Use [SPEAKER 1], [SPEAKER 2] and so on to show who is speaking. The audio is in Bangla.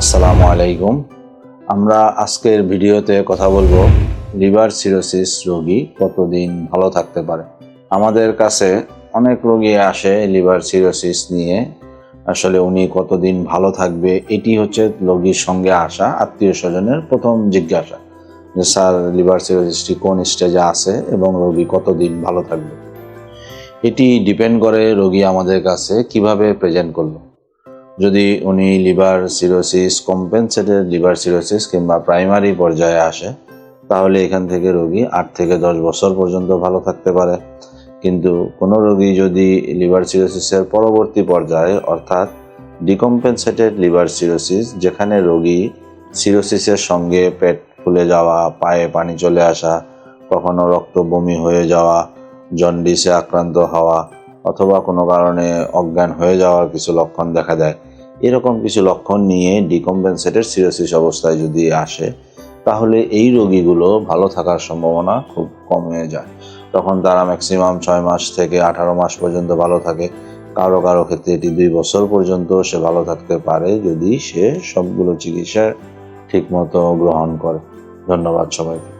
[SPEAKER 1] আসসালামু আলাইকুম। আমরা আজকের ভিডিওতে কথা বলব লিভার সিরোসিস রোগী কতদিন ভালো থাকতে পারে। আমাদের কাছে অনেক রোগী আসে লিভার সিরোসিস নিয়ে। আসলে উনি কতদিন ভালো থাকবে, এটি হচ্ছে রোগীর সঙ্গে আসা, আত্মীয় স্বজনের প্রথম জিজ্ঞাসা যে, স্যার, লিভার সিরোসিসটি কোন স্টেজে আছে এবং রোগী কতদিন ভালো থাকবে? এটি ডিপেন্ড করে রোগী আমাদের কাছে কীভাবে প্রেজেন্ট করল। যদি উনি liver cirrhosis compensated liver cirrhosis কিংবা প্রাইমারি পর্যায়ে আসে, তাহলে এখান থেকে রোগী আট থেকে দশ বছর পর্যন্ত ভালো থাকতে পারে। কিন্তু কোনো রোগী যদি লিভার সিরোসিসের পরবর্তী পর্যায়ে, অর্থাৎ ডিকম্পেনসেটেড লিভার সিরোসিস, যেখানে রোগী সিরোসিসের সঙ্গে পেট ফুলে যাওয়া, পায়ে পানি চলে আসা, কখনো রক্ত বমি হয়ে যাওয়া, জন্ডিসে আক্রান্ত হওয়া, অথবা কোনো কারণে অজ্ঞান হয়ে যাওয়ার কিছু লক্ষণ দেখা দেয় এরকম কিছু লক্ষণ নিয়ে ডিকম্পেনসেটেড সিরোসিস অবস্থায় যদি আসে, তাহলে এই রোগীগুলো ভালো থাকার সম্ভাবনা খুব কম যায়। তখন তারা ম্যাক্সিমাম ছয় মাস থেকে আঠারো মাস পর্যন্ত ভালো থাকে। কারও কারও ক্ষেত্রে এটি দুই বছর পর্যন্ত সে ভালো থাকতে পারে যদি সে সবগুলো চিকিৎসা ঠিকমতো গ্রহণ করে। ধন্যবাদ সবাইকে।